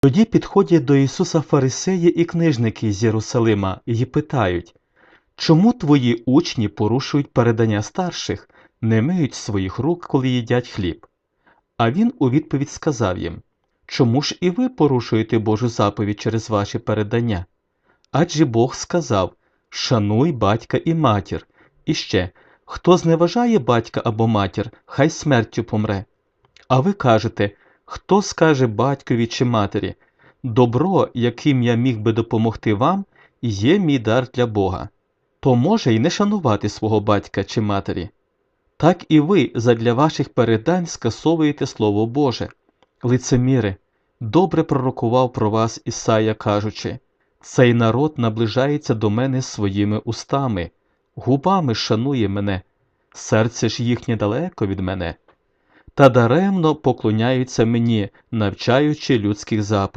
Тоді підходять до Ісуса фарисеї і книжники з Єрусалима і питають Чому твої учні порушують передання старших, не миють своїх рук, коли їдять хліб? А він у відповідь сказав їм Чому ж і ви порушуєте Божу заповідь через ваші передання? Адже Бог сказав Шануй батька і матір. І ще хто зневажає батька або матір, хай смертю помре. А ви кажете, хто скаже батькові чи матері Добро, яким я міг би допомогти вам, є мій дар для Бога, то може й не шанувати свого батька чи матері. Так і ви задля ваших передань скасовуєте Слово Боже. Лицеміри, добре пророкував про вас Ісая, кажучи цей народ наближається до мене своїми устами, губами шанує мене, серце ж їхнє далеко від мене, та даремно поклоняються мені, навчаючи людських заповідей.